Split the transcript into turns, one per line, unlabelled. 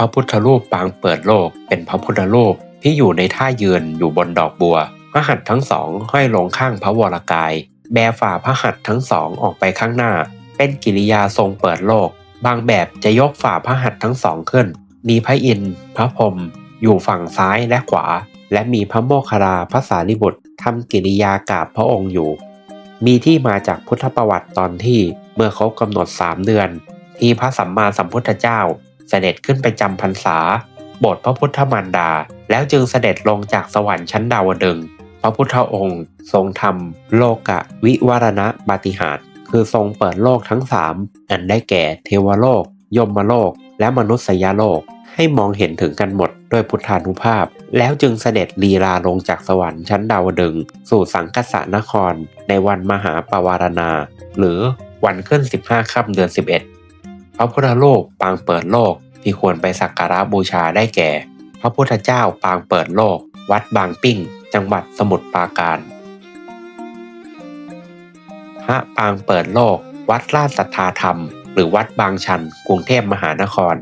พระพุทธรูปปางเปิดโลก เป็นพระพุทธรูปที่อยู่ในท่ายืนอยู่บนดอกบัวพระหัตถ์ทั้งสองห้อยลงข้างพระวรกาย แบฝ่าพระหัตถ์ทั้งสองออกไปข้างหน้า เป็นกิริยาทรงเปิดโลก บางแบบจะยกฝ่าพระหัตถ์ทั้งสองขึ้น มีพระอินทร์พระพรหมอยู่ฝั่งซ้ายและขวา และมีพระโมคคัลลาพระสารีบุตรทำกิริยากราบพระองค์อยู่ มีที่มาจากพุทธประวัติตอนที่เมื่อครบกำหนดสามเดือน ที่พระสัมมาสัมพุทธเจ้า เสด็จขึ้นไปจำพรรษา โบสถ์พระพุทธมารดา แล้วจึงเสด็จลงจากสวรรค์ชั้นดาวดึงพระพุทธองค์ ทรงทำโลกะวิวารณปาฏิหาริย์คือทรงเปิดโลกทั้งสามอันได้แก่เทวโลก ยมโลก และมนุษยโลก ให้มองเห็นถึงกันหมดด้วยพุทธานุภาพ แล้วจึงเสด็จลีลาลงจากสวรรค์ชั้นดาวดึง สู่สังกัสสนคร ในวันมหาปวารณา หรือวันขึ้น 15ค่ำเดือน 11 พระพุทธโลกปางเปิดโลกที่ควรไปสักการะบูชาได้แก่ พระพุทธเจ้าปางเปิดโลก วัดบางปิ้ง จังหวัดสมุทรปราการ พระปางเปิดโลก วัดราชสัทธาธรรม หรือวัดบางชัน กรุงเทพมหานคร